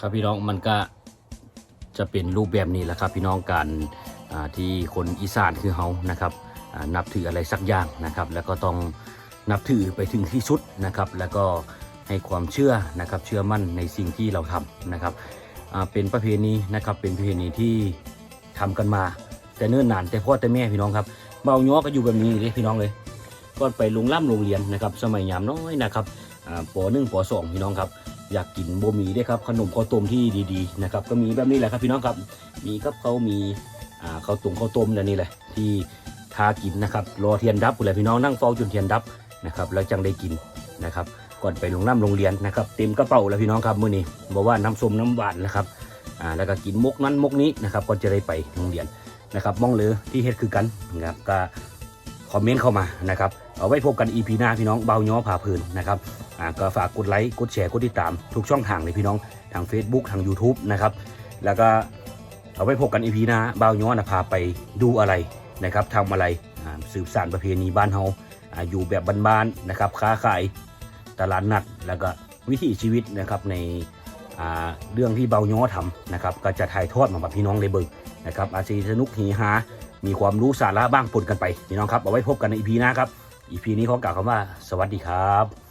ครับพี่น้องมันก็จะเป็นรูปแบบนี้แหละครับพี่น้องการที่คนอีสานคือเฮานะครับนับถืออะไรสักอย่างนะครับ แล้วก็ต้องนับถือไปถึงที่สุดนะครับ แล้วก็ให้ความเชื่อนะครับเชื่อมั่นในสิ่งที่เราทำนะครับเป็นประเพณีนะครับเป็นประเพณีที่ทำกันมา แต่เนิ่นนานแต่พ่อแต่แม่พี่น้องครับเบาย้อก็อยู่แบบนี้เลยพี่น้องเลยก่อนไปลงล่ำโรงเรียนนะครับ สมัยยามน้อยนะครับปหนึ่งปสองพี่น้องครับ อยากกินบะหมี่ด้ครับขนมข้าวต้มที่ดีๆนะครับก็มีแบบนี้แหละครับพี่น้องครับมีกับเขามีอ่าข้าวต้มข้าวต้มแล้วนี่แหละที่ทากินนะครับรอเทียนดับเลยพี่น้องนั่งเฝ้าจนเทียนดับนะครับแล้วจังได้กินนะครับก่อนไปโรงน้ำโรงเรียนนะครับเต็มกระเป๋าแล้วพี่น้องครับมื้อนี้บอกว่าน้ำส้มน้ำหวานนะครับอ่าแล้วก็กินมกนั้นมกนี้นะครับก่อนจะได้ไปโรงเรียนนะครับมองเลยที่เฮ็ดคือกันนะครับก็ คอมเมนต์เข้ามานะครับเอาไว้พบกัน EP หน้าพี่น้องเบาย้อผ่าพื้นนะครับอ่าก็ฝากกดไลค์กดแชร์กดติดตามทุกช่องทางเลยพี่น้องทาง Facebook ทาง YouTube นะครับแล้วก็เอาไว้พบกันอีพีหน้าเบาย้อนนะพาไปดูอะไรนะครับทำอะไรอ่าสืบสานประเพณีบ้านเฮาอยู่แบบบ้านๆนะครับค้าขายตลาดนัดแล้วก็วิถีชีวิตนะครับในอ่าเรื่องที่เบาย้อทำนะครับก็จะถ่ายทอดมาแบบพี่น้องเลยเบิ่งนะครับอาจจะสนุกฮีฮา มีความรู้สาระบ้างปนกันไปพี่น้องครับเอาไว้พบกันในอีพีหน้าครับอีพีนี้ขอกล่าวคำว่าสวัสดีครับ